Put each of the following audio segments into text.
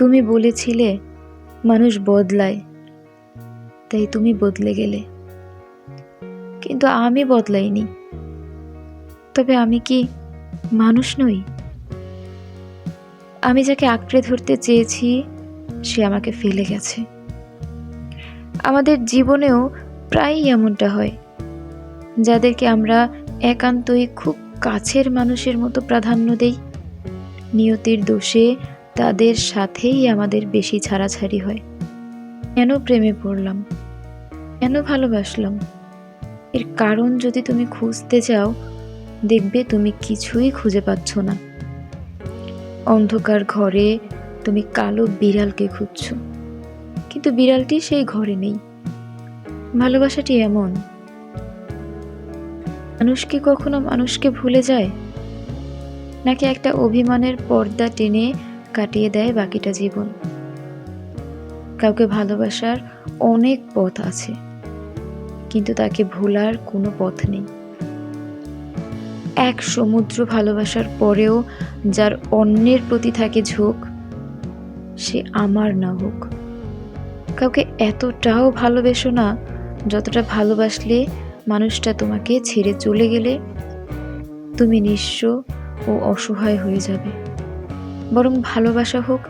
তুমি বলেছিলে, মানুষ বদলায়। তাই তুমি বদলে গেলে। কিন্তু আমি বদলাইনি। তবে আমি কি মানুষ নই? আমি যাকে আঁকড়ে ধরতে চেয়েছি, সে আমাকে ফেলে গেছে। আমাদের জীবনেও প্রায়ই এমনটা হয়, যাদেরকে আমরা একান্তই খুব কাছের মানুষের মতো প্রাধান্য দেই। নিয়তির দোষে তাদের সাথেই আমাদের বেশি ছাড়াছাড়ি হয়। কেন প্রেমে পড়লাম? কেন ভালোবাসলাম? এর কারণ যদি তুমি খুঁজতে যাও দেখবে তুমি কিছুই খুঁজে পাচ্ছ না। অন্ধকার ঘরে তুমি কালো বিড়ালকে খুঁজছো। কিন্তু বিড়ালটি সেই ঘরে নেই। ভালোবাসাটি এমন। মানুষ কি কখনো মানুষকে ভুলে যায়? নাকি একটা অভিমানের পর্দা টেনে কাটিয়ে দেয় বাকিটা জীবন। কাউকে ভালোবাসার অনেক পথ আছে, কিন্তু তাকে ভোলার কোনো পথ নেই। এক সমুদ্র ভালোবাসার পরেও যার অন্যের প্রতি থাকে ঝোঁক, সে আমার না হোক। কাউকে এতটাও ভালোবেসো না, যতটা ভালোবাসলে মানুষটা তোমাকে ছেড়ে চলে গেলে তুমি নিঃস্ব ও অসহায় হয়ে যাবে। বরং ভালোবাসা হোক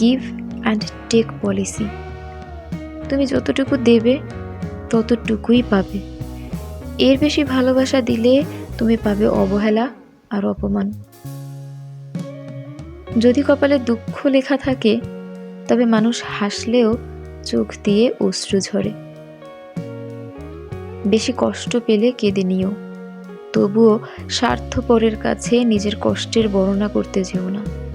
গিভ অ্যান্ড টেক পলিসি তুমি যতটুকু দেবে, ততটুকুই পাবে। এর বেশি ভালোবাসা দিলে তুমি পাবে অবহেলা আর অপমান। যদি কপালে দুঃখ লেখা থাকে, তবে মানুষ হাসলেও চোখ দিয়ে অশ্রু ঝরে। বেশি কষ্ট পেলে কেঁদে নিও। তবুও স্বার্থপরের কাছে নিজের কষ্টের বর্ণনা করতে যেও না।